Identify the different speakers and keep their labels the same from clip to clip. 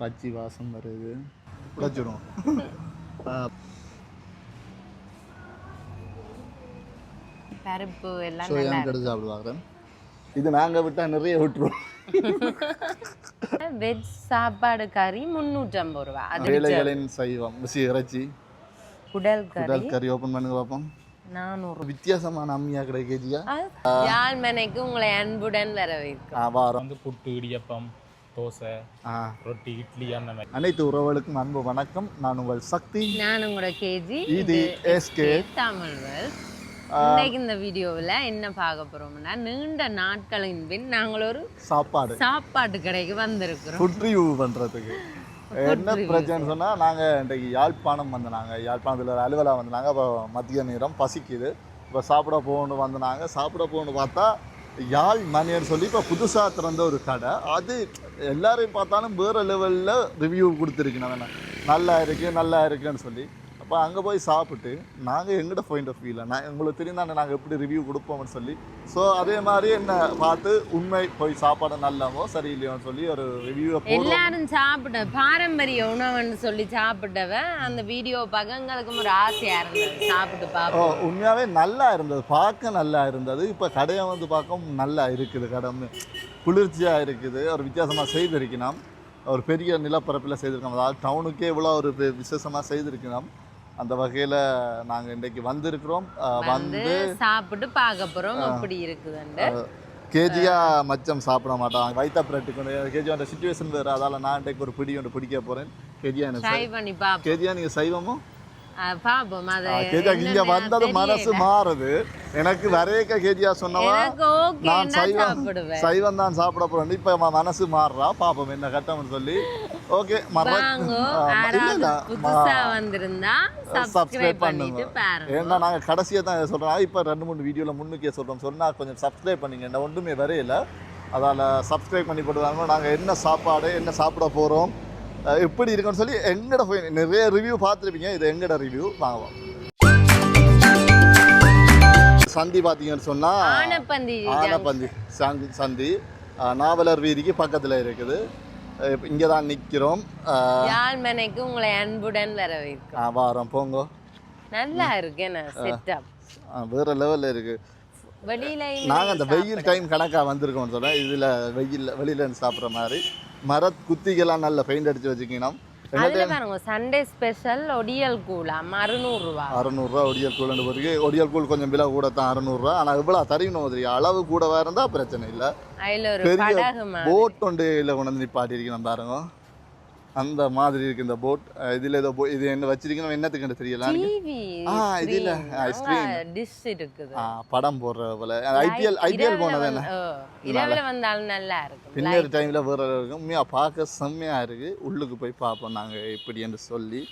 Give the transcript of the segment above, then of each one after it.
Speaker 1: பச்சி வாசம் வருது. உடைச்சிடும்
Speaker 2: பருப்பு எல்லாம்
Speaker 1: சோயா கெடுத்து சாப்பிடுவாங்க. இது நாங்கள் விட்டால் நிறைய விட்டுருவோம்
Speaker 2: வெஜ் சாப்பாடு கறி முந்நூற்றம்பது ரூபா. அது
Speaker 1: வேலைகளின் சைவம். சி இறைச்சி.
Speaker 2: குடல் கறி.
Speaker 1: உடல் கறி ஓப்பன் பண்ணுங்க பார்ப்போம்
Speaker 2: நானூறு
Speaker 1: வித்தியாசமான அம்மியா கடை கேஜியா?
Speaker 2: யாழ்மனைக்கு உங்களை அன்புடன் வரவேற்கும்
Speaker 1: வாரம்.
Speaker 3: வந்து புட்டு இடியப்பம் தோசை
Speaker 1: ஆ.
Speaker 3: ரொட்டி இட்லி அந்த மாதிரி.
Speaker 1: அனைத்து உறவுகளுக்கும் அன்பு வணக்கம். நான் உங்கள் சக்தி.
Speaker 2: நான் உங்களோட கேஜி.
Speaker 1: இது எஸ்கே
Speaker 2: தமிழ்வல் இன்னைக்கு இந்த வீடியோவில் என்ன பார்க்க போறோம்னா நீண்ட நாட்களின் பின் நாங்கள் ஒரு
Speaker 1: சாப்பாடு.
Speaker 2: சாப்பாட்டு கடைக்கு வந்திருக்கிறோம்.
Speaker 1: ஃபுட் ரிவ்யூ பண்ணுறதுக்கு என்ன பிரச்சனைன்னு சொன்னால் நாங்கள் இன்றைக்கு யாழ்ப்பாணம் வந்தாங்க யாழ்ப்பாணத்தில் ஒரு அலுவலா வந்தாங்க அப்போ மதிய நேரம் பசிக்குது. இப்போ சாப்பிட போகணும் வந்தாங்க சாப்பிட போகணும் பார்த்தா யாழ் மணியர் சொல்லி இப்போ புதுசாக திறந்த ஒரு கடை. அது எல்லாரையும் பார்த்தாலும் வேறு லெவலில் ரிவ்யூ கொடுத்துருக்கு நான் நல்லா இருக்குது நல்லா இருக்குன்னு சொல்லி. அப்போ அங்கே போய் சாப்பிட்டு நாங்கள் எங்கள்கிட்ட பாயிண்ட் ஆஃப் வியூவில் நான் உங்களுக்கு தெரியும் தானே நாங்கள் எப்படி ரிவ்யூ கொடுப்போம்னு சொல்லி. ஸோ அதே மாதிரி என்ன பார்த்து உண்மை போய் சாப்பாடு நல்லாவோ சரியில்லையோன்னு சொல்லி ஒரு போடுவோம்
Speaker 2: எல்லாரும் சாப்பிட்ட பாரம்பரிய உணவுன்னு சொல்லி சாப்பிட்டவ அந்த வீடியோ பார்க்க எங்களுக்கும் ஒரு ஆசையா இருந்தது சாப்பிட்டு பார்ப்போம்.
Speaker 1: உண்மையாகவே நல்லா இருந்தது பார்க்க நல்லா இருந்தது. இப்போ கடையை வந்து பார்க்க நல்லா இருக்குது கடை குளிர்ச்சியாக இருக்குது ஒரு வித்தியாசமாக செய்திருக்கணும் ஒரு பெரிய நிலப்பரப்பில் செய்திருக்கோம் அதாவது டவுனுக்கே இவ்வளோ ஒரு விசேஷமாக செய்திருக்கணும் அந்த வகையில் நாங்கள் இன்றைக்கு வந்திருக்கிறோம்.
Speaker 2: வந்து சாப்பிட்டு பார்க்க போறோம். எப்படி இருக்குதுன்னு
Speaker 1: கேஜியா மச்சம் சாப்பிட மாட்டான் வைத்த பிரெட்டு கொண்டு கேஜியா அந்த சுச்சுவேஷன் வேறு அதால் நான் இன்றைக்கு ஒரு பிடி ஒன்று பிடிக்க போகிறேன் கேஜியா எனக்கு கேஜியா நீங்கள் சைவமோ?
Speaker 2: அஹ் பார்ப்போம். அது
Speaker 1: கேஜியா இங்கே வந்தது மனசு. மாறுது. எனக்கு வரையக்க கேஜியா சொன்னவா? நான் சைவம் சைவம் தான் சாப்பிட போறேன் இப்ப மனசு மாறுறா. பாப்போம் என்ன கட்டம்னு சொல்லி. ஓகே
Speaker 2: புதுசா வந்திருந்தா
Speaker 1: சப்ஸ்கிரைப்
Speaker 2: பண்ணிட்டு பாருங்க
Speaker 1: ஏன்னா நாங்க கடைசியா தான் இதை சொல்றோம் இப்போ ரெண்டு மூணு வீடியோல முன்னுக்கே சொல்றோம் சொன்னா கொஞ்சம் சப்ஸ்கிரைப் பண்ணுங்க என்ன ஒன்றுமே வரையில அதால சப்ஸ்கிரைப் பண்ணி போட்டுவாங்க நாங்க என்ன சாப்பாடு என்ன சாப்பிட அஹ் எப்படி இருக்குன்னு சொல்லி எங்கட போய் நிறைய ரிவ்யூ பார்த்துருப்பீங்க இது எங்கட ரிவ்யூ வாங்குவோம் சந்தி பார்த்தீங்கன்னு சொன்னா
Speaker 2: ஆனப்பந்தி
Speaker 1: சந்தி நாவலர் வீதிக்கு பக்கத்தில் இருக்குது இங்கே தான் நிற்கிறோம்
Speaker 2: யாழ்மனைக்கு உங்களை அன்புடன் வரவேற்கும்
Speaker 1: வாரம் போங்க.
Speaker 2: நல்லா இருக்கு செட்டப்
Speaker 1: வேற லெவலில் இருக்கு.
Speaker 2: வெளியில
Speaker 1: நாங்கள் அந்த வெயில் டைம் கணக்காக வந்திருக்கோம்னு சொன்னேன் இதில் வெயில் வெளியில இருந்து சாப்பிட்ற மாதிரி மர குத்திகள்லாம் நல்ல பெயிண்ட் அடித்து வச்சுக்கணும்.
Speaker 2: அதுல பாருங்க சண்டே ஸ்பெஷல் ஒடியல் கூலா அறுநூறு ரூபா
Speaker 1: அறநூறுரூவா ஒடியல் கூழ்னு போயிருக்கு ஒடியல் கூழ் கொஞ்சம் விலை கூட தான் அறநூறுரூவா ஆனால் இவ்வளோ தருவினோம் தெரியும் அளவு கூடவா இருந்தால் பிரச்சனை இல்லை. பெரிய போட் ஒன்று கொண்டு வந்து நிப்பாட்டி இருக்கணும் பாருங்க. அந்த மாதிரி இருக்கு இந்த போட் இதில் ஏதோ இது என்ன வச்சிருக்கணும் என்னத்துக்கு தெரியல ஆ, இதுல, screen.
Speaker 2: டிஷ் இருக்குது.
Speaker 1: ஆ, படம் போடுற போல. ஐபிஎல் ஐபிஎல் போனது
Speaker 2: ஓ, இரவுல வந்தாலும் நல்லா இருக்கும்.
Speaker 1: பின்னர் டைமில் வேற இருக்கும். உண்மையாக பார்க்க செம்மையாக இருக்குது உள்ளுக்கு போய் பார்ப்போம் நாங்கள் இப்படி என்று சொல்லி.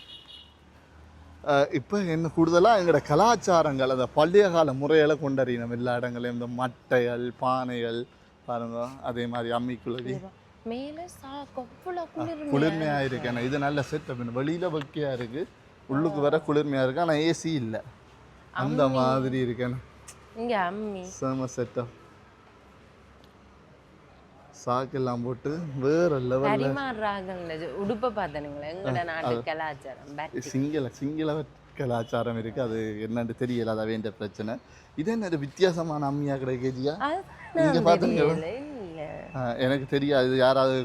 Speaker 1: இப்போ என்ன கூடுதலாக எங்களோட கலாச்சாரங்கள் அந்த பழைய கால முறைகளை கொண்டறியணும். எல்லா இடங்களையும் இந்த மட்டைகள் பானைகள் பாருங்க அதே மாதிரி அம்மிக்குள்ளி
Speaker 2: மேல சா கொப்புல குளிர்
Speaker 1: குளிர்மையாக இருக்கு. ஆனால் இது நல்ல செட் அப்படின்னு வெளியில் வைக்கையாக இருக்குது உள்ளுக்கு வர குளிர்மையாக இருக்குது ஆனால் ஏசி இல்லை. அந்த மாதிரி இருக்கேன்
Speaker 2: இங்க அம்மி.
Speaker 1: செம செட்டப் சாக்கெல்லாம் போட்டு வேற லெவலில்
Speaker 2: பரிமாறுறாங்கல்ல உடுப்ப பார்த்தனுங்களே. எங்கட நாட்டு கலாச்சாரம்.
Speaker 1: சிங்கள சிங்கள கலாச்சாரம் இருக்குது அது என்னன்னு தெரியல. அது வேண்டிய பிரச்சனை. இது என்ன வித்தியாசமான அம்மியா கடை கேஜியா நீங்க பாத்தீங்க
Speaker 2: இல்ல
Speaker 1: எனக்கு தெரியாது யாராவது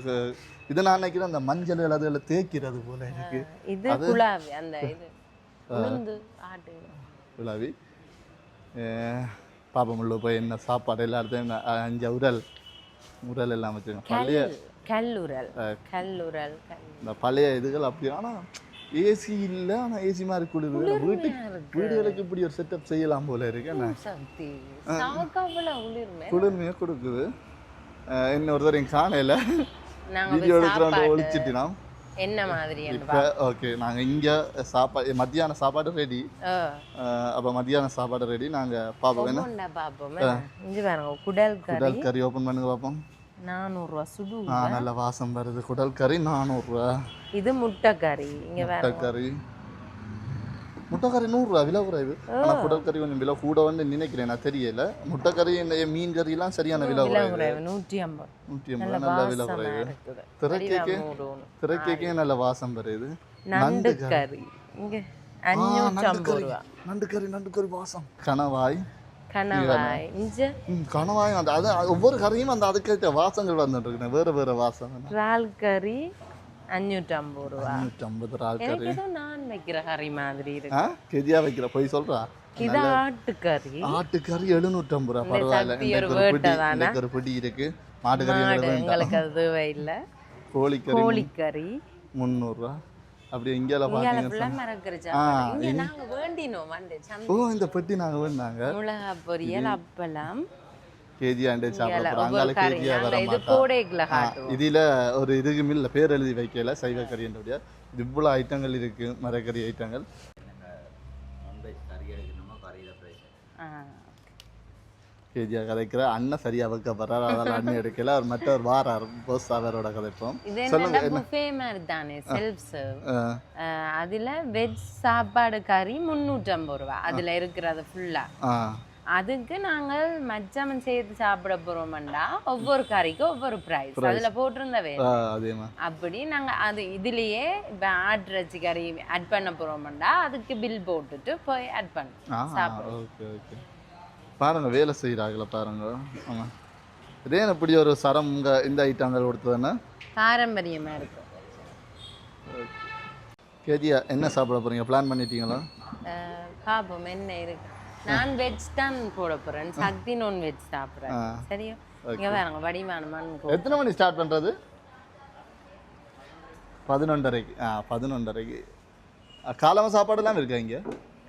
Speaker 1: இது நான் நினைக்கிறேன் அந்த மஞ்சள் அதுல தேய்க்கிறது போல இருக்கு.
Speaker 2: இது குலாவி அந்த இது. உளுந்து ஆட்டு.
Speaker 1: விழாவி பாப்பம் உள்ள போய் என்ன சாப்பாடு எல்லா இடத்தையும் என்ன, அஹ், அஞ்சு உரல் உரல் எல்லாம் வச்சுருக்கோம் பழைய
Speaker 2: கல்லுரல் கல்லுரல் கல்
Speaker 1: இந்த பழைய இதுகள் அப்படி ஆனால் ஏசி இல்லை ஆனால் ஏசி மாதிரி குளிர் வீட்டுக்கு வீடுகளுக்கு இப்படி ஒரு செட்டப் செய்யலாம் போல இருக்கு. குளிர்மையாக கொடுக்குது. ஒருத்தர் எங்கள்
Speaker 2: நாங்க
Speaker 1: வீடியோ
Speaker 2: சாப்பாடு
Speaker 1: ஒழிச்சிட்டினா
Speaker 2: என்ன மாதிரி
Speaker 1: இப்போ ஓகே நாங்கள் இங்கே சாப்பாடு மத்தியான சாப்பாடு ரெடி அப்போ மத்தியான சாப்பாடு ரெடி நாங்கள் பார்ப்போம் என்ன?
Speaker 2: பாப்போம் இங்க பாருங்க குடல் கறி.
Speaker 1: குடல் கறி ஓப்பன் பண்ணுங்க பார்ப்போம்
Speaker 2: நானூறுரூவா சுடு
Speaker 1: ஆ நல்ல வாசம் வருது. குடல் கறி நானூறுரூவா
Speaker 2: இது முட்டை கறி. இங்க
Speaker 1: முட்டை கறி. முட்டைக்கறி நூறுரூவா விலை குறைவு ஆனால் குடல் கறி கொஞ்சம் விலை கூட வந்து நினைக்கிறேன் நான் தெரியல முட்டைக்கறி மீன் கறியெல்லாம் சரியான விலை குறைவு
Speaker 2: நூற்றி ஐம்பது
Speaker 1: நூற்றி ஐம்பது நல்ல விலை குறைவு திரைக்கேக்கே. திரைக்கேக்கே நல்ல வாசம் வருது
Speaker 2: நண்டு கறி இங்க அஞ்சூற்றி ஐம்பது
Speaker 1: கறி
Speaker 2: ரூபா
Speaker 1: நண்டு கறி நண்டு கறி வாசம் கணவாய்
Speaker 2: கணவாய்
Speaker 1: கணவாய் அந்த அது ஒவ்வொரு கறியும் அந்த அதுக்கேற்ற வாசங்கள் வந்துட்டு இருக்கு வேற வேற வாசம்
Speaker 2: இறால் கறி அஞ்சூற்றி ஐம்பது ரூபா
Speaker 1: நூற்றி ஐம்பது ரால் கறி
Speaker 2: வைக்கிற கறி மாதிரி இருக்கு.
Speaker 1: கெதியா வைக்கிற? போய் சொல்றா.
Speaker 2: இது ஆட்டுக்கறி.
Speaker 1: ஆட்டுக்கறி எழுநூற்றம்பது ரூபா பரவாயில்ல.
Speaker 2: ஒரு
Speaker 1: பிடி இருக்கு. மாட்டுக்கறி
Speaker 2: எங்களுக்கு அது தேவையில்லை.
Speaker 1: கோழிக்கறி
Speaker 2: கோழிக்கறி.
Speaker 1: முந்நூறுரூவா. அப்படியே
Speaker 2: வந்து சந்தை.
Speaker 1: ஓ இந்த பெட்டி நாங்க வேணாங்க
Speaker 2: மிளகா பொரியல் அப்பளம்.
Speaker 1: கேஜி ஆண்டே கேஜியா வர இதுல ஒரு இதுக்கு மில்ல பேர் எழுதி வைக்கல சைவ கறி என்னுடைய இவ்வளோ ஐட்டங்கள் இருக்கு மரக்கறி ஐட்டங்கள்.
Speaker 2: ஆ.
Speaker 1: கேஜியா கதைக்கிற அண்ணன் சரியா வைக்க போறாரு அதெல்லாம் அண்ணன் எடுக்கல. அவர் மற்றவர் வாரார். போஸ் அவரோட கதைப்போம்.
Speaker 2: இது
Speaker 1: சொல்லுங்க
Speaker 2: புஃபே மாதிரி தானே செல்ஃப் சர்வ் அதுல வெஜ் சாப்பாடு கறி முந்நூற்றி ஐம்பது ரூபா. அதுல இருக்கிறது ஃபுல்லா அதுக்கு நாங்கள் மச்சமன் சேர்த்து சாப்பிட போறோம்டா. ஒவ்வொரு கறிக்கும் ஒவ்வொரு பிரைஸ் அதுல போட்டிருந்தவே
Speaker 1: ஆ, அதேமா
Speaker 2: அப்படி நாங்க அது இதுலயே இப்ப ஆட்டிறைச்சி கறி ஆட் பண்ண போறோம்டா. அதுக்கு பில் போட்டுட்டு போய் ஆட் பண்ண
Speaker 1: ஆ
Speaker 2: சாப்பிடுவோம்.
Speaker 1: பாருங்க வேலை செய்கிறாங்கள பாருங்க. ஆமா. இப்படி ஒரு சரம் இந்த ஐட்டங்கள் கொடுத்ததுன்னா?
Speaker 2: பாரம்பரியமா இருக்கும்.
Speaker 1: கேஜியா என்ன சாப்பிட போறீங்க? பிளான் பண்ணிட்டீங்களா?
Speaker 2: பாப்போம் என்ன இருக்கு. நான் வெஜ் தான் போட போறேன். சக்தி நான் வெஜ் சாப்பிடுறேன். சரியா? இங்க பாருங்க வடிவானமான்னு
Speaker 1: எத்தனை மணி ஸ்டார்ட் பண்றது? பதினொன்றரைக்கு. ஆ பதினொன்றரைக்கு. காலம சாப்பாடுலாம் இருக்கா இங்க?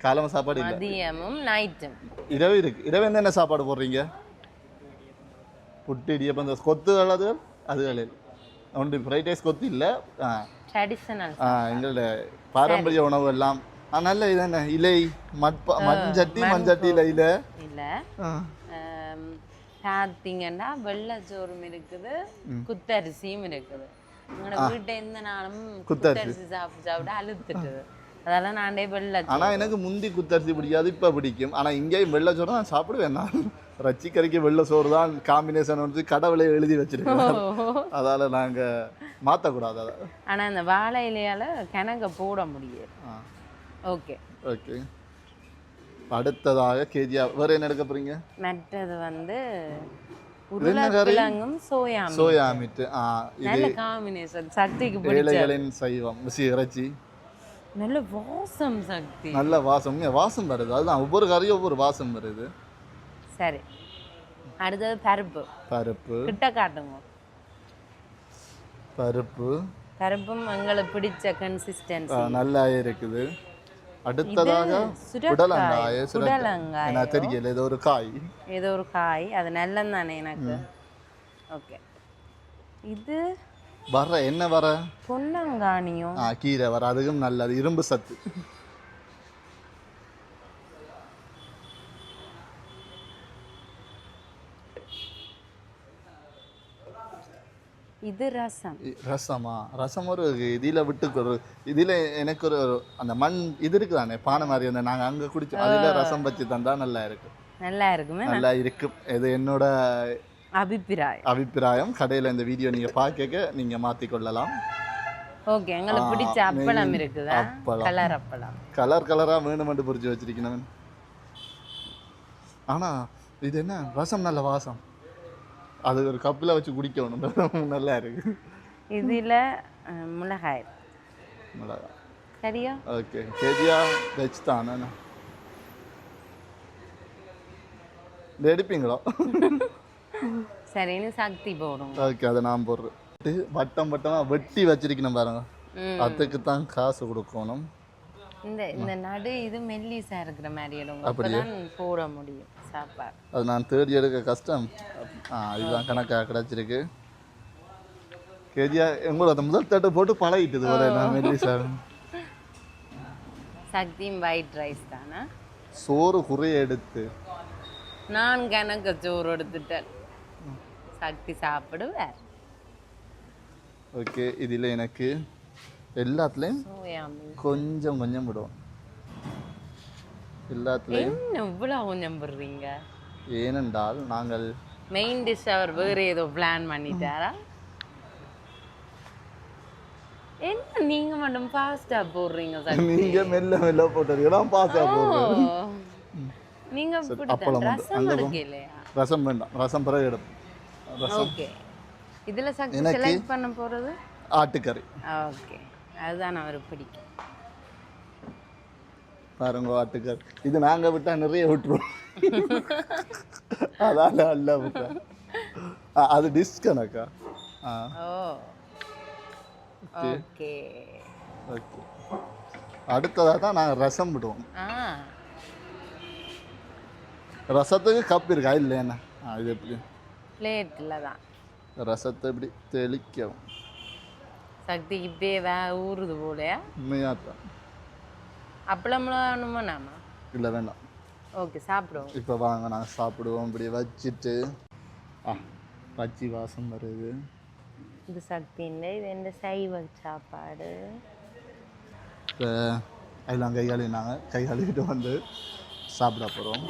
Speaker 1: காலம சாப்பாடு இல்லை.
Speaker 2: மதியமும் நைட்டும்
Speaker 1: இரவு இருக்கு. இரவு என்ன என்ன சாப்பாடு போடுறீங்க? புட்டு இடியப்பம் இந்த கொத்துகள் அது அதுகள் ஒன்று ஃப்ரைட் ரைஸ் கொத்து இல்லை?
Speaker 2: ட்ரெடிஷனல்
Speaker 1: எங்களோட பாரம்பரிய உணவு எல்லாம் நல்ல இதானே இலை மட்பா மண்சட்டி மண்சட்டியில் இலை
Speaker 2: இல்ல ஆம், பார்த்தீங்கன்னா வெள்ளைச்சோறும் இருக்குது குத்தரிசியும் இருக்குது. எங்களோட வீட்டை எந்த நாளும் குத்தரிசி. சாப்பிட்டு சாப்பிட்டு அழுத்துட்டுது அதெல்லாம் நானே வெள்ளை
Speaker 1: ஆனா எனக்கு முந்தி குத்தரிசி பிடிக்காது இப்ப பிடிக்கும். ஆனா இங்கேயும் வெள்ளை சோறு நான் சாப்பிடுவேன் நான். ரச்சி கறிக்கு வெள்ளை சோறு தான் காம்பினேஷன் வந்து கடவுளை எழுதி வச்சிருக்கேன் அதால நாங்க மாத்தக்கூடாது அதை.
Speaker 2: ஆனா இந்த வாழை இலையால கணக்க போட முடியாது. ஓகே.
Speaker 1: ஓகே. அடுத்ததாக கேஜியா வேற என்ன எடுக்க போறீங்க?
Speaker 2: மற்றது வந்து? உருளைக்கிழங்கும் சோயா.
Speaker 1: சோயா மீட் ஆ இது
Speaker 2: நல்ல காம்பினேஷன் சக்திக்கு பிடிச்ச
Speaker 1: ஏழைகளின் சைவம். இறைச்சி.
Speaker 2: நல்ல வாசம் சக்தி.
Speaker 1: நல்ல வாசம். வாசம் வருது. அதுதான் ஒவ்வொரு கறியும் ஒவ்வொரு வாசம் வருது.
Speaker 2: சரி. அடுத்தது பருப்பு.
Speaker 1: பருப்பு.
Speaker 2: கிட்ட காட்டுங்க.
Speaker 1: பருப்பு.
Speaker 2: பருப்பும் எங்களுக்கு பிடிச்ச கன்சிஸ்டன்சி
Speaker 1: நல்லா இருக்குது. அடுத்ததாக புடலங்காய்
Speaker 2: புடலங்காய்.
Speaker 1: எனக்கு தெரியல இது ஒரு காய்
Speaker 2: ஏதோ ஒரு காய் அது நல்லம் தானே எனக்கு ஓகே இது
Speaker 1: வர என்ன வர
Speaker 2: பொன்னங்காணியும்
Speaker 1: ஆ கீரை வர அதுவும் நல்லது இரும்பு சத்து
Speaker 2: இது ரசம்.
Speaker 1: ரசமா? ரசம் ஒரு இதில் விட்டு ஒரு இதில் எனக்கு ஒரு அந்த மண் இது இருக்குதானே பானை மாதிரி அந்த நாங்கள் அங்கே குடிச்சோம் அதில் ரசம் வச்சு தந்தா நல்லா இருக்கு.
Speaker 2: நல்லா இருக்குமே
Speaker 1: நல்லா இருக்கும் இது என்னோட
Speaker 2: அபிப்பிராயம்.
Speaker 1: அபிப்பிராயம். கடையில் இந்த வீடியோ நீங்கள் பார்க்க நீங்கள் மாற்றிக்கொள்ளலாம்
Speaker 2: ஓகே எங்களுக்கு பிடிச்ச அப்பளம் இருக்குதா. கலர் அப்பளம்.
Speaker 1: கலர் கலராக வேணுமென்று பொறிச்சு வச்சிருக்கணும். ஆனால் இது என்ன? ரசம் நல்ல வாசம். அது ஒரு கப்பில் வச்சு குடிக்கணும். நல்லா இருக்கு.
Speaker 2: இதுல மிளகாய்.
Speaker 1: மிளகா
Speaker 2: சரியா?
Speaker 1: ஓகே. கேஜியா வெஜ் தான் எடுப்பீங்களோ?
Speaker 2: சரின்னு சக்தி போடும்.
Speaker 1: ஓகே அதை நான் போடுறேன். வட்டம் வட்டமாக வெட்டி வச்சிருக்கணும் பாருங்க. அதுக்கு தான் காசு கொடுக்கணும்.
Speaker 2: இந்த இந்த நடு இது மெல்லிசா இருக்கிற மாதிரி எடுங்க.
Speaker 1: அப்படியா?
Speaker 2: அப்பதான் போட முடியும். சாப்பாடு.
Speaker 1: அது நான் தேடி எடுக்க கஷ்டம். ஆ இதுதான் கணக்காக கிடச்சிருக்கு. கேஜியா எங்களோட முதல் தட்டை போட்டு பழகிட்டது போல நான் மெல்லி சார்
Speaker 2: சக்தியும் ஒயிட் ரைஸ் தானே?
Speaker 1: சோறு குறைய எடுத்து.
Speaker 2: நான் கணக்கு சோறு எடுத்துட்டேன். சக்தி சாப்பிடுவேன்
Speaker 1: ஓகே இதில் எனக்கு
Speaker 2: மீன்
Speaker 1: கொஞ்சம் கொஞ்சம் விடுவோம். எல்லாத்துலேயும்
Speaker 2: என்ன இவ்வளவு கொஞ்சம் போடுறீங்க
Speaker 1: ஏனென்றால் நாங்கள்
Speaker 2: மெயின் டிஷ் அவர் வேறு ஏதோ பிளான் பண்ணிட்டாரா? என்ன நீங்க மட்டும் ஃபாஸ்டா போடுறீங்க சக்தி?
Speaker 1: நீங்க மெல்ல மெல்ல பாசா
Speaker 2: ஓ.
Speaker 1: போடுறேன்.
Speaker 2: நீங்க
Speaker 1: அப்பளம்
Speaker 2: ரசம் இல்லையா?
Speaker 1: ரசம் வேண்டாம். ரசம் பிறகு எடுப்போம். ரசம்.
Speaker 2: ஓகே இதுல செலக்ட் பண்ண போறது?
Speaker 1: ஆட்டுக்கறி.
Speaker 2: ஓகே அதுதான் அவருக்கு பிடிக்கும்.
Speaker 1: பாருங்க ஆட்டுக்கறி இது நாங்க விட்டா நிறைய விட்டுருவோம். அதால அல்ல விட்டா அது டிஷ் கணக்கா? ஆ.
Speaker 2: ஓகே.
Speaker 1: ஓகே. அடுத்ததாக தான் நாங்கள் ரசம் விடுவோம். ரசத்துக்கு கப் இருக்கா? இல்லை என்ன? ஆ இது எப்படி?
Speaker 2: பிளேட்டில் தான்.
Speaker 1: ரசத்தை இப்படி தெளிக்கவும்.
Speaker 2: சக்தி இப்படியே வே ஊறுது போலையா?
Speaker 1: உண்மையாக தான்
Speaker 2: அப்பளம்லாம் வேணுமா நாம?
Speaker 1: இல்லை வேண்டாம்.
Speaker 2: ஓகே சாப்பிடுவோம்.
Speaker 1: இப்போ வாங்க நாங்கள் சாப்பிடுவோம். இப்படி வச்சுட்டு ஆ பச்சி வாசம் வருது.
Speaker 2: இது சக்தி இல்லை இது எந்த சைவ சாப்பாடு?
Speaker 1: இப்போ எல்லாம் கை கழுவினாங்க கை கழுவிட்டு வந்து சாப்பிட போகிறோம்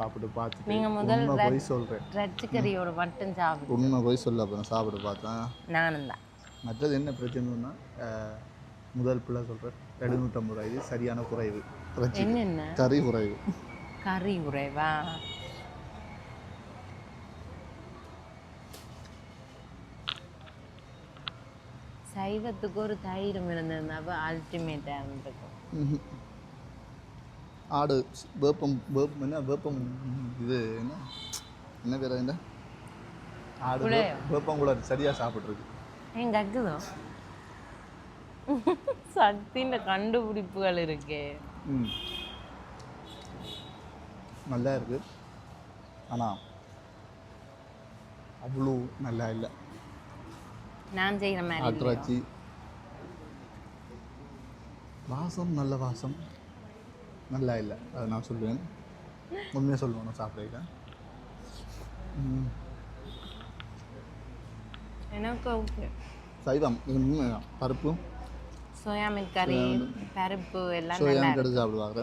Speaker 1: சாப்பிட்டு பார்த்துட்டு
Speaker 2: நீங்க முதல்
Speaker 1: போய் சொல்கிறேன்
Speaker 2: ரச்சிக்கறியோட மட்டும் சாப்பிடு.
Speaker 1: உண்மை போய் சொல்ல அப்புறம் சாப்பிட்டு பார்த்தேன்
Speaker 2: நானும் தான்.
Speaker 1: மற்றது என்ன பிரச்சனைன்னா முதல் பிள்ளை சொல்கிறேன் எழுநூற்றம்பது ரூபாய் இது சரியான குறைவு.
Speaker 2: என்னென்ன
Speaker 1: கறி குறைவு.
Speaker 2: கறி உறைவா சைவத்துக்கு ஒரு தயிரும் இருந்திருந்தாப்ப அல்டிமேட்டாக இருந்திருக்கும்.
Speaker 1: ஆடு வேப்பம் வேப்பம் என்ன வேப்பம் இது என்ன? என்ன பேர் என்ன ஆடு வே- வேப்பங்குளம் சரியாக சாப்பிட்ருக்கு
Speaker 2: ஏன் கக்குதோ? சக்தின்ற கண்டுபிடிப்புகள் இருக்கே.
Speaker 1: ம். நல்லா இருக்கு. ஆனால் அவ்வளோ நல்லா இல்லை.
Speaker 2: நான் செய்கிற மாதிரி?
Speaker 1: ஆட்டிறைச்சி வாசம் நல்ல வாசம். நல்லா இல்லை. அதை நான் சொல்லுவேன். உண்மையாக சொல்லுவேன் நான் சாப்பிட்றேன்
Speaker 2: எனக்கு ஓகே.
Speaker 1: சைவம். பருப்பு.
Speaker 2: சோயா மீன் கறி பருப்பு எல்லாம்
Speaker 1: சோயா எடுத்து சாப்பிடுவாங்க.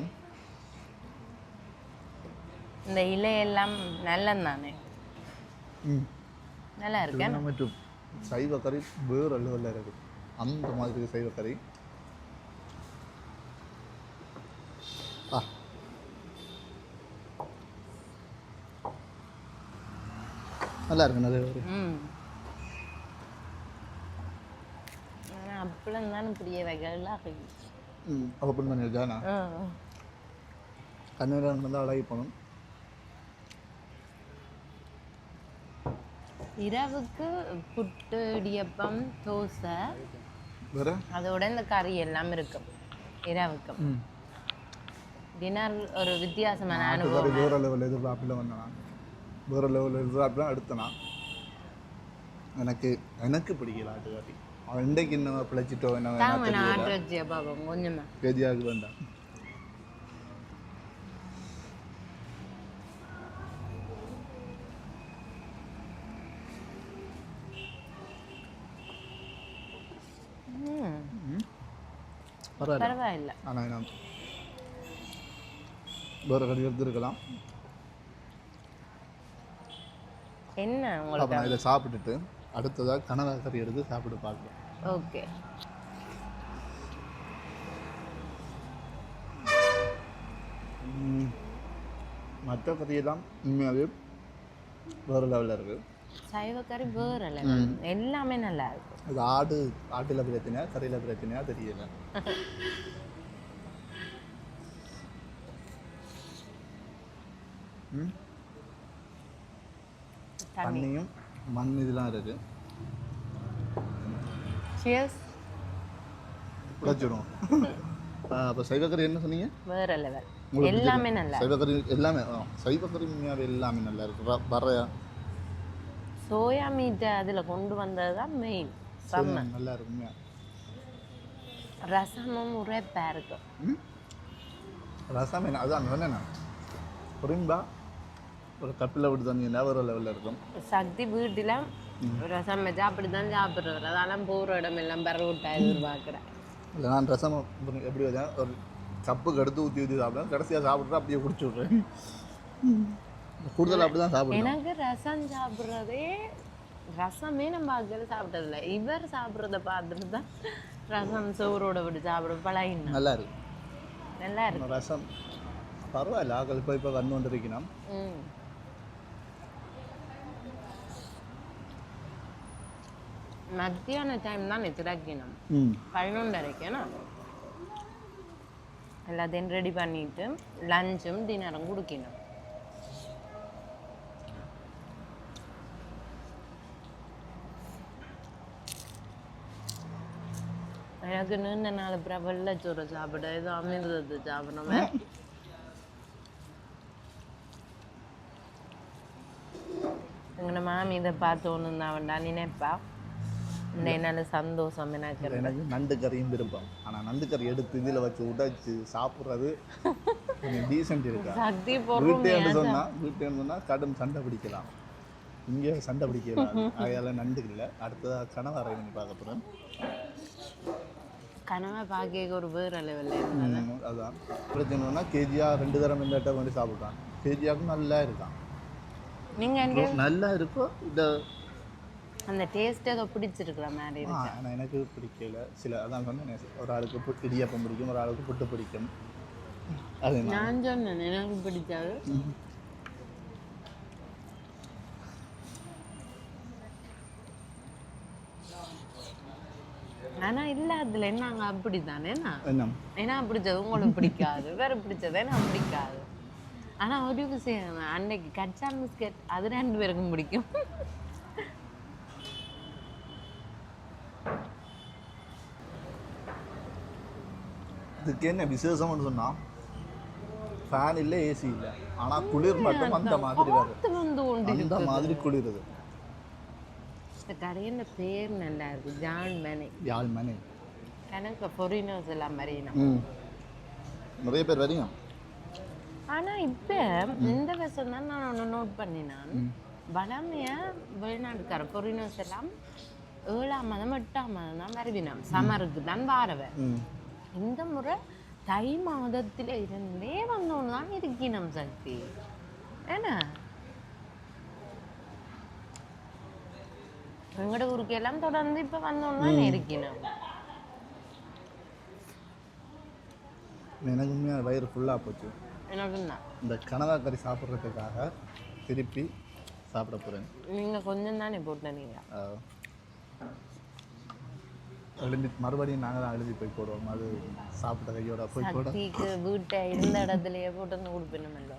Speaker 2: இந்த இலையெல்லாம் நல்லது தானே? நல்லா இருக்கேன்
Speaker 1: மற்றும் சைவ கறி வேறு லெவலில் இருக்குது அந்த மாதிரி இருக்கு சைவ கறி. நல்லா இருக்கு நிறைய
Speaker 2: அப்பளம் தானே பிரிய
Speaker 1: ம் வந்து அழகி போகணும்.
Speaker 2: இரவுக்கு புட்டு இடியப்பம் தோசை. அதோட இந்த கறி எல்லாம் இருக்கும் இரவுக்கு. டின்னர் ஒரு வித்தியாசமான அனுபவம்.
Speaker 1: வேறு லெவல் எதிர்பார்ப்பில் வந்தேன் வேறு லெவல் எதிர்பார்ப்பில் எடுத்தேன் நான் எனக்கு எனக்கு பிடிக்கல ஆட்டுக்காரி அவன் இன்றைக்கு என்ன பிழைச்சிட்டோ என்ன பேதியாக வேண்டாம். பரவாயில்ல. ஆனால் வேறு கறி எடுத்துருக்கலாம்.
Speaker 2: என்ன உங்களுக்கு
Speaker 1: நான் இதை சாப்பிட்டுட்டு அடுத்ததாக கனவா கறி எடுத்து சாப்பிட்டு பார்க்குறேன்
Speaker 2: ஓகே.
Speaker 1: மற்ற கறியெல்லாம் உண்மையாகவே வேறு லெவலில் இருக்குது
Speaker 2: சைவ கறி வேற. எல்லாமே நல்லா இருக்கும்
Speaker 1: அது ஆடு ஆட்டில் பிரச்சனையா கறியில் பிரச்சனையா தெரியல. ம். தண்ணியும் மண் இதெல்லாம் இருக்குது
Speaker 2: சியர்ஸ்
Speaker 1: உழைச்சிடும் அப்போ சைவக்கறி என்ன சொன்னீங்க?
Speaker 2: வேற லெவல் எல்லாமே நல்லா.
Speaker 1: சைவக்கறி எல்லாமே சைவக்கறி உண்மையாகவே எல்லாமே நல்லா இருக்கு. வ- வரையா?
Speaker 2: சோயா மீட்டை அதுல கொண்டு வந்தது தான் மெயின் செம்ம.
Speaker 1: நல்லா இருக்கு உண்மையா
Speaker 2: ரசமும் உரைப்பா இருக்கும்.
Speaker 1: ரசம் என்ன அதான் சொன்னேன் புரியும்பா ஒரு கப்பில் விட்டு தந்தீங்கன்னா வேறு லெவலில் இருக்கும்.
Speaker 2: சக்தி வீட்டுல ரசம் வச்சா அப்படிதான் சாப்பிடுறவர் அதெல்லாம் போற இடம் எல்லாம் பரவட்டா எதிர்பார்க்குறேன்.
Speaker 1: இல்லை நான் ரசம் எப்படி வச்சேன் ஒரு கப்புக்கு எடுத்து ஊற்றி ஊற்றி சாப்பிடுவேன். கடைசியாக சாப்பிட்றேன் அப்படியே குடிச்சு விட்றேன் கூடுதல் அப்படி தான் சாப்பிடுவேன்
Speaker 2: எனக்கு ரசம் சாப்பிட்றதே ரசமே நம்ம ஆட்கள் சாப்பிட்டதில்ல. இவர் சாப்பிட்றத பார்த்துட்டு தான் ரசம் சோறோட விட்டு சாப்பிட பழகினா.
Speaker 1: நல்லா இருக்கு.
Speaker 2: நல்லா இருக்கு.
Speaker 1: ரசம் பரவாயில்ல. ஆக்கள் இப்போ இப்போ வந்து வந்துருக்கணும்
Speaker 2: மத்தியான டைம் தான் திறக்கணும்
Speaker 1: ம்.
Speaker 2: பதினொன்றரைக்கேனா எல்லாத்தையும் ரெடி பண்ணிட்டு லஞ்சும் டின்னரும் குடிக்கணும் எனக்கு நீண்ட நாள் அப்புறம் வெள்ளச்சோறு சாப்பிட ஏதோ அமிர்தத்தை சாப்பிடணுமே. எங்களை மாமி இதை பார்த்து ஒன்று தான் வேண்டாம் நினைப்பா. என்னால சந்தோஷம் எனக்கு
Speaker 1: எனக்கு நண்டு கறியும் விருப்பம். ஆனால் நண்டு கறி எடுத்து இதில் வச்சு உடைச்சு சாப்பிட்றது கொஞ்சம் டீசென்ட் இருக்கா?
Speaker 2: சக்தி
Speaker 1: வீட்டேன்னு சொன்னால் வீட்டேன்னு சொன்னால் கடும் சண்டை பிடிக்கலாம். இங்கே சண்டை பிடிக்கலாம் அதையால் நண்டு இல்லை. அடுத்ததாக கணவரை பண்ணி பார்க்க போகிறேன்
Speaker 2: கனவை பார்க்க ஒரு வேற லெவலில்
Speaker 1: அதான். பிரச்சனைனா கேஜியாக ரெண்டு தரம் இந்த ஐட்டம் பண்ணி சாப்பிட்றான் கேஜியாவுக்கும் நல்லா இருக்கான்.
Speaker 2: நீங்க எனக்கு
Speaker 1: நல்லா இருக்கும் இந்த
Speaker 2: அந்த டேஸ்ட் ஏதோ பிடிச்சிருக்கிற மாதிரி
Speaker 1: ஆ,
Speaker 2: இருக்கு.
Speaker 1: ஆனா எனக்கு பிடிக்கல. சில அதான் சொன்னேன் ஒரு ஆளுக்கு புட்டு இடியாப்பம் பிடிக்கும் ஒரு ஆளுக்கு புட்டு பிடிக்கும். அது நான்
Speaker 2: நான் சொன்னேன் எனக்கு பிடிக்காது. ஆனா இல்ல அதுல என்னங்க அப்படித்தானே
Speaker 1: என்ன?
Speaker 2: ஏன்னா பிடிச்சது உங்களுக்கு பிடிக்காது. வேற பிடிச்சது எனக்கு பிடிக்காது. ஆனா ஒரு விஷயம் அன்னைக்கு கச்சான் பிஸ்கட் அது ரெண்டு பேருக்கும் பிடிக்கும்.
Speaker 1: இதுக்கு என்ன விசேஷம்னு சொன்னா ஃபேன் இல்லை ஏசி இல்லை. ஆனா குளிர் மட்டும் அந்த மாதிரி வருது
Speaker 2: வந்து
Speaker 1: அந்த மாதிரி குளிருது.
Speaker 2: இந்த கடையின் பேர் நல்லா இருக்கு. ஜான் மேனே
Speaker 1: யாழ் மணி
Speaker 2: எனக்கு பொரினோஸ் எல்லாம் மறியணும்
Speaker 1: ம். நிறைய பேர் வரீங்க
Speaker 2: ஆனா இப்ப இந்த வருஷம் தான் நான் ஒன்று நோட் பண்ணினான். வளமைய வெளிநாட்டுக்கார பொரினோஸ் எல்லாம் ஏழாம் மாதம் எட்டாம் மாதம் தான் வருவினான். சமருக்கு தான் வாரவன் இந்த முறை தை மாதத்துல இருந்தே வந்தோன்னு தான் இருக்கினம் சக்தி. என்ன எங்கட ஊருக்கு எல்லாம் தொடர்ந்து இப்ப வந்தோன்னு தான் இருக்கணும்
Speaker 1: எனக்கு உண்மையாக வயிறு ஃபுல்லாக போச்சு.
Speaker 2: எனக்கு தான்
Speaker 1: இந்த கனவா கறி சாப்பிட்றதுக்காக திருப்பி சாப்பிட போகிறேன்
Speaker 2: நீங்க கொஞ்சம் தானே போட்ட நீங்க
Speaker 1: எழுதி மறுபடியும் நாங்கள் தான் எழுதி போய் போடுவோம். அது சாப்பிட்ட கையோட போய் போட.
Speaker 2: சக்திக்கு வீட்டை இருந்த இடத்துலயே போட்டு கொடுப்பினமல்லோ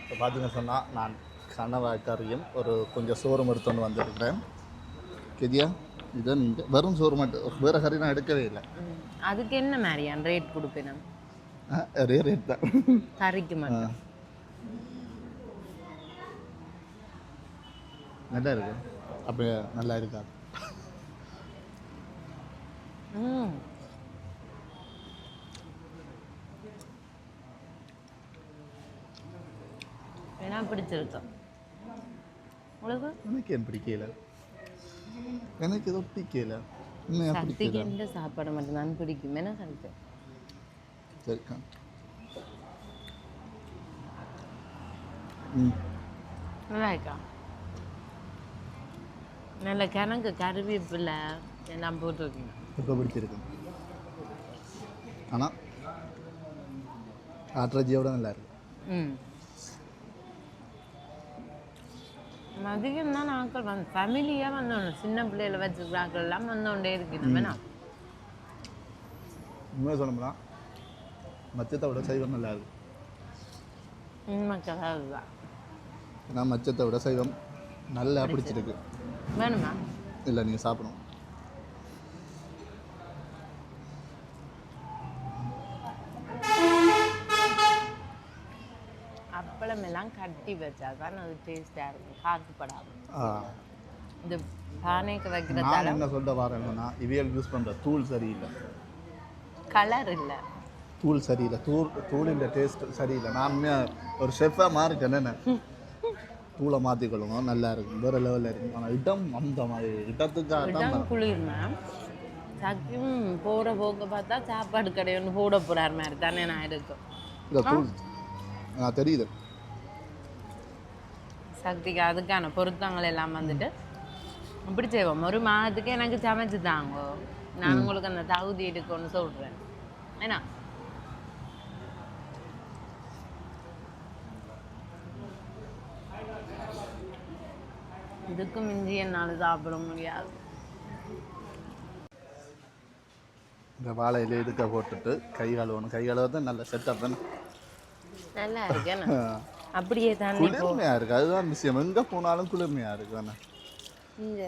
Speaker 1: இப்போ பார்த்தீங்க சொன்னால் நான் கனவா கறியும் ஒரு கொஞ்சம் சோறும் எடுத்துன்னு வந்திருக்கிறேன். கெதியா இதை நீங்கள் வெறும் சோறு மட்டும் வேறு கறி நான் எடுக்கவே இல்லை.
Speaker 2: அதுக்கு என்ன மாதிரியான் ரேட் கொடுப்பினம்?
Speaker 1: ஆ, ஒரே ரேட் தான்.
Speaker 2: கறிக்கு மட்டும்.
Speaker 1: நல்லா இருக்கு. அப்படியே நல்லா இருக்கா
Speaker 2: ம். ஏன்னா பிடிச்சிருக்கு உங்களுக்கு
Speaker 1: எனக்கு ஏன் பிடிக்கல? எனக்கு ஏதோ பிடிக்கல.
Speaker 2: சக்திக்கு எந்த சாப்பாடு மட்டும்தான் பிடிக்கும். என்ன சக்தி நல்லா இருக்கா நல்ல கிணக்கு கருவேப்பிலை எல்லாம் போட்டுருக்கீங்க.
Speaker 1: இப்போ பிடிச்சிருக்கு ஆனால் ஆட்ரஜியோட நல்லா இருக்கு.
Speaker 2: ம். அதிகம் தான் ஆட்கள் வந்து ஃபேமிலியாக வந்தோம் சின்ன பிள்ளைகளை வச்சுருக்கிற ஆட்கள் எல்லாம் வந்தோண்டே இருக்கு நம்ம என்ன
Speaker 1: உண்மையாக சொல்லணும்னா மச்சத்தை விட சைவம் நல்லா இருக்கு.
Speaker 2: உண்மைக்கு அதுதான்.
Speaker 1: நான் மச்சத்தை விட சைவம் நல்லா பிடிச்சிருக்கு.
Speaker 2: வேணுமா?
Speaker 1: இல்லை நீங்கள் சாப்பிடணும்
Speaker 2: அப்பளம் எல்லாம் கட்டி வச்சா தான் அது டேஸ்டாக இருக்கும். காத்துப்படாமல் இந்த பானைக்கு
Speaker 1: நான்
Speaker 2: வைக்கிறதால
Speaker 1: என்ன சொல்ல வரேன்னா இவியல் யூஸ் பண்ணுற தூள் சரியில்லை.
Speaker 2: கலர் இல்லை.
Speaker 1: தூள் சரியில்லை. தூள் தூளின் டேஸ்ட் சரியில்லை. நான் ஒரு ஷெஃபாக மாறிட்டேன் என்ன தூளை மாற்றிக்கொள்ளுங்க நல்லா இருக்கும். வேறு லெவலில் இருக்கும். ஆனால் இடம் அந்த மாதிரி இடத்துக்காக தான்
Speaker 2: குளிர்னா சக்கியும் போற போக்க பார்த்தா சாப்பாடு கடை ஒன்று போட போறார் மாதிரி தானே நான் இருக்கும்
Speaker 1: இல்லை தூள் தெரியுது.
Speaker 2: சக்திக்கு அதுக்கான பொருத்தங்கள் எல்லாம் வந்துட்டு இப்படி செய்வோம். ஒரு மாதத்துக்கு எனக்கு சமைச்சு தாங்க. நான் உங்களுக்கு அந்த தகுதி இருக்குன்னு சொல்றேன். ஏன்னா? இதுக்கும் மிஞ்சி என்னால் சாப்பிட முடியாது.
Speaker 1: இந்த வாழை இலை இதுக்க போட்டுட்டு கை கழுவணும். கை கழுவ தான் நல்ல செட்டப் தானே?
Speaker 2: நல்லா இருக்கு என்ன? அப்படியே போ
Speaker 1: குளிர்மையா இருக்கு. அதுதான் விஷயம். எங்க போனாலும் குளிர்மையா இருக்கு தானே
Speaker 2: இந்த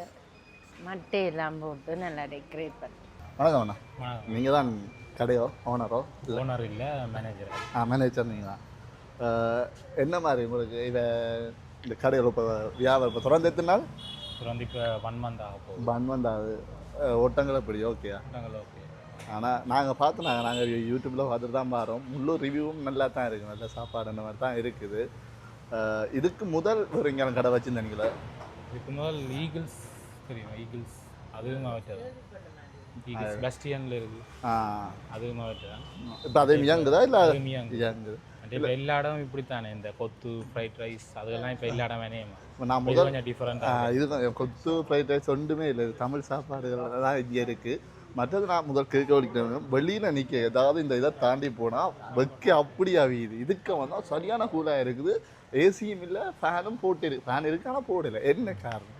Speaker 2: மட்டையெல்லாம் போட்டு நல்லா டெக்கரேட் பண்ணி.
Speaker 1: வணக்கம் அண்ணா. நீங்கள் தான் கடையோ ஓனரோ
Speaker 3: ஓனர் இல்லை மேனேஜர்
Speaker 1: ஆ மேனேஜர் நீங்கள்? தான் என்ன மாதிரி உங்களுக்கு இதை இந்த கடையில் இப்போ வியாபாரம் இப்போ திறந்து எத்தனை நாள்?
Speaker 3: வந்து இப்போ ஒன் மந்த் ஆக போகுது.
Speaker 1: பன் வந்தாது ஒட்டங்களை இப்படி ஓகேயா
Speaker 3: ஓகே
Speaker 1: ஆனால் நாங்கள் பார்த்து நாங்கள் நாங்கள் யூடியூப்பில் பார்த்துட்டு தான் பாரோம் முழு ரிவ்யூவும் நல்லா தான் இருக்குது நல்ல சாப்பாடு அந்த மாதிரி தான் இருக்குது இதுக்கு முதல் இங்கே கடை வச்சுருந்தீங்களா?
Speaker 3: இதுக்கு முதல் ஈகிள்ஸ் தெரியும்? ஈகிள்ஸ் அதுவும் மாவட்டம் ஈகிள்ஸ் பஸ்டியனில் இருக்குது அதுவும் மாவட்டம்
Speaker 1: இப்போ அதே இயங்குதா இல்லை.
Speaker 3: இயங்குது. இப்போ எல்லா இடமும் இப்படித்தானே? இந்த கொத்து ஃப்ரைட் ரைஸ் அதெல்லாம் இப்போ எல்லா இடம் வேணே
Speaker 1: நான் முதல்
Speaker 3: கொஞ்சம் டிஃப்ரெண்ட்டாக
Speaker 1: இதுதான். கொத்து ஃப்ரைட் ரைஸ் ஒன்றுமே இல்லை. தமிழ் சாப்பாடுகள் தான் இங்கே இருக்குது மற்றது நான் முதல் கேட்க வலிக்கிறேன் வெளியில் நிற்க ஏதாவது இந்த இதை தாண்டி போனால் வைக்க அப்படி அவியுது. இதுக்கு வந்தால் சரியான கூலாக இருக்குது. ஏசியும் இல்லை ஃபேனும் போட்டு இருக்கு. ஃபேன் இருக்கு ஆனால் போடல. என்ன காரணம்?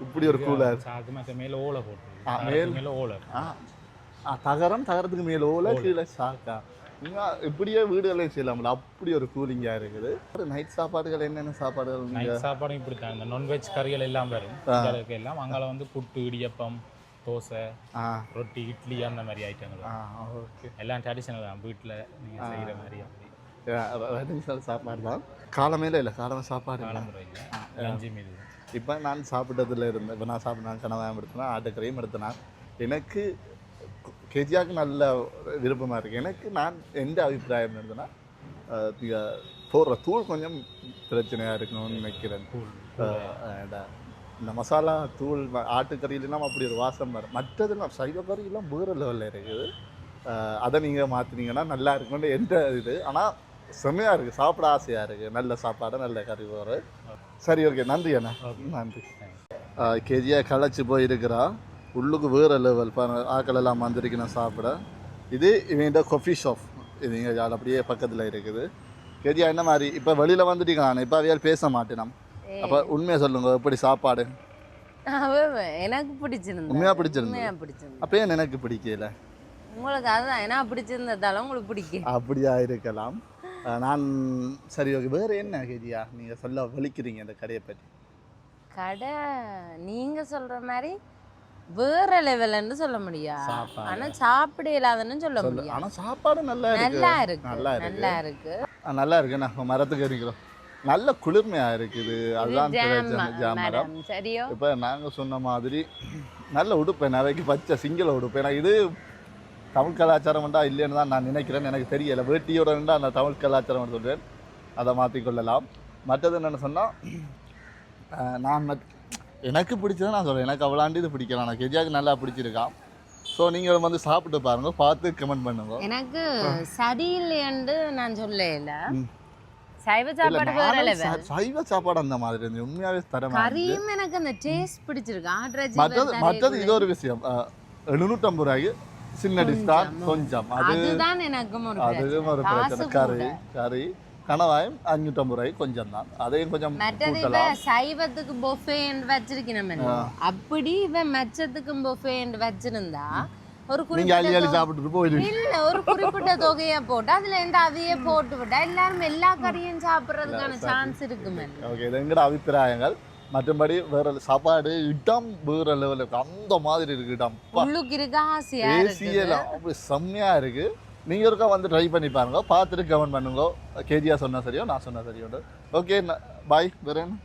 Speaker 1: இப்படி ஒரு கூலாக
Speaker 3: மேலே ஓலை போட்டு
Speaker 1: மேல்-
Speaker 3: மேலே ஓலை.
Speaker 1: ஆ தகரம் தகரத்துக்கு மேலே ஓல கீழே சாக்கா இப்படியே வீடுகளே செய்யலாம்ல. அப்படி ஒரு கூலிங்காக இருக்குது. நைட் சாப்பாடுகள் என்னென்ன சாப்பாடுகள்?
Speaker 3: நைட் சாப்பாடும் இப்படி தான் இந்த நான்வெஜ் கறிகள் எல்லாம் வரும். எல்லாம். அங்கால வந்து புட்டு இடியப்பம் தோசை
Speaker 1: ஆ.
Speaker 3: ரொட்டி இட்லி அந்த மாதிரி ஐட்டங்கள்
Speaker 1: ஆ ஓகே.
Speaker 3: எல்லாம் ட்ரெடிஷனல் தான். வீட்டில் நீங்கள் செய்கிற மாதிரி அப்படி.
Speaker 1: சாப்பாடு தான். காலமேல இல்லை காலமே சாப்பாடு இல்லை.
Speaker 3: லஞ்சு மீது.
Speaker 1: இப்போ நான் சாப்பிட்டதுல இருந்தேன் இப்போ நான் சாப்பிட்டேன் கனவாயம் எடுத்தேன் ஆட்டுக்கறியும் எடுத்தேன் எனக்கு கெஜியாவுக்கு நல்ல விருப்பமாக இருக்குது எனக்கு நான் எந்த அபிப்பிராயம் நீங்க போடுற தூள் கொஞ்சம் பிரச்சனையாக இருக்கணும்னு நினைக்கிறேன். அஹ், இந்த மசாலா தூள் ஆட்டுக்கறியிலாம் அப்படி ஒரு வாசம் வரும் மற்றதுலாம் சைவ கறியெல்லாம் வேறு லெவலில் இருக்குது. அதை நீங்கள் மாற்றினீங்கன்னா நல்லா இருக்கும்னு எந்த இது? ஆனால் செம்மையாக இருக்குது சாப்பிட ஆசையாக இருக்குது நல்ல சாப்பாடு நல்ல கறி போகிற சரி ஓகே நன்றி அண்ணா. நன்றி. கேஜியா களைச்சி போயிருக்கிறா. உள்ளுக்கு வேறு லெவல் ஆக்கள் எல்லாம் வந்திருக்கணும் சாப்பிட. இது இவன்ட கொஃபி ஷாப் இது இங்கே அப்படியே பக்கத்தில் இருக்குது. கேஜியா என்ன மாதிரி? இப்போ வெளியில் வந்துட்டீங்க இப்போ அவையால் பேச மாட்டேன். அப்போ உண்மையை சொல்லுங்க எப்படி சாப்பாடு?
Speaker 2: எனக்கு பிடிச்சிருந்தது.
Speaker 1: உண்மையாக பிடிச்சிருந்தது?
Speaker 2: உண்மையா பிடிச்சிருந்தது.
Speaker 1: அப்போ ஏன் எனக்கு பிடிக்கல?
Speaker 2: உங்களுக்கு அதுதான் ஏன்னா பிடிச்சிருந்ததால உங்களுக்கு பிடிக்கும்
Speaker 1: அப்படியா இருக்கலாம். நான் சரி ஓகே. வேறு என்ன கேஜியா நீங்கள் சொல்ல வலிக்கிறீங்க இந்த கடையை பற்றி
Speaker 2: கடை நீங்க சொல்ற மாதிரி வேற லெவல்னு சொல்ல முடியாது. ஆனா சாப்பிட இல்லாதன்னு சொல்ல முடியாது
Speaker 1: ஆனால் சாப்பாடு நல்லா இருக்கு.
Speaker 2: நல்லா இருக்கு.
Speaker 1: நல்லா இருக்கு.
Speaker 2: நல்லா இருக்கு.
Speaker 1: நான் மரத்துக்கு இருக்கிறோம் நல்ல குளிர்மையா இருக்குது. அதுதான்
Speaker 2: சரியோ?
Speaker 1: இப்போ நாங்கள் சொன்ன மாதிரி நல்ல உடுப்பு நிறைய பச்சை சிங்கள உடுப்பு. எனக்கு இது தமிழ் கலாச்சாரம் உண்டா இல்லைன்னு தான் நான் நினைக்கிறேன் எனக்கு தெரியல. வேட்டியோட இருந்தால் அந்த தமிழ் கலாச்சாரம் சொல்கிறேன் அதை மாற்றிக்கொள்ளலாம் மற்றது என்னென்னு சொன்னால் நான் எனக்கு பிடிச்சதை நான் சொல்கிறேன் எனக்கு அவ்வளாண்டு இது பிடிக்கலாம் நான் கெஜியாவுக்கு நல்லா பிடிச்சிருக்கான் ஸோ நீங்கள் வந்து சாப்பிட்டு பாருங்க. பார்த்து கமெண்ட் பண்ணுங்க.
Speaker 2: எனக்கு சரியில்லைன்னு நான் சொல்லல.
Speaker 1: ம்.
Speaker 2: சைவ சாப்பாடு வேற லெவல்
Speaker 1: சைவ சாப்பாடு அந்த மாதிரி இருந்துச்சு உண்மையாவே தரமா.
Speaker 2: கறியும் எனக்கு அந்த டேஸ்ட் பிடிச்சிருக்கு. ஆட்ராஜி
Speaker 1: மற்றது மற்றது இது ஒரு விஷயம். எழுநூற்றம்பது ரூபாய்க்கு சின்ன டிஷ் தான் கொஞ்சம். அது
Speaker 2: அதுதான் எனக்கும் ஒரு
Speaker 1: அதுவும் ஒரு பிரச்சனை. கறி கறி கணவாயம் அஞ்சூற்றம்பது ரூபாய்க்கு கொஞ்சம் தான். அதையும் கொஞ்சம்
Speaker 2: மற்றது சைவத்துக்கு பொஃபே வச்சிருக்கணும் அப்படி இவன் மெச்சத்துக்கும் பொஃபே வச்சிருந்தா ஒரு
Speaker 1: அள்ளி
Speaker 2: குறிப்பிட்ட
Speaker 1: அள்ளி போயிடுவீங்க.
Speaker 2: இல்ல ஒரு குறிப்பிட்ட தொகையை போட்டு அதுல இருந்து அதையே போட்டு விட்டா எல்லாரும் எல்லா கறியும் சாப்பிடுறதுக்கான சான்ஸ் இருக்குமே.
Speaker 1: ஓகே இது எங்கட அபிப்பிராயங்கள்? மற்றபடி வேற சாப்பாடு இடம் வேற லெவலில் அந்த மாதிரி இருக்கு இடம்.
Speaker 2: உள்ளுக்கு இருக்க ஆசையா இருக்கு
Speaker 1: ஏசியில் அப்படி செம்மையா இருக்கு. நீங்க ஒருக்கா வந்து ட்ரை பண்ணி பாருங்க. பார்த்துட்டு கமெண்ட் பண்ணுங்க. கேஜியா சொன்னா சரியோ நான் சொன்னா சரியோ. ஓகே பாய் வேற என்ன?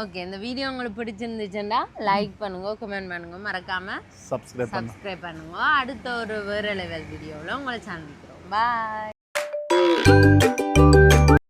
Speaker 2: ஓகே இந்த வீடியோ உங்களுக்கு பிடிச்சிருந்துச்சுன்னா லைக் பண்ணுங்க கமெண்ட் பண்ணுங்க. மறக்காம
Speaker 1: சப்ஸ்கிரைப்
Speaker 2: சப்ஸ்கிரைப் பண்ணுங்க. அடுத்த ஒரு வேற லெவல் வீடியோவில் உங்களை சந்திக்கிறோம். பாய்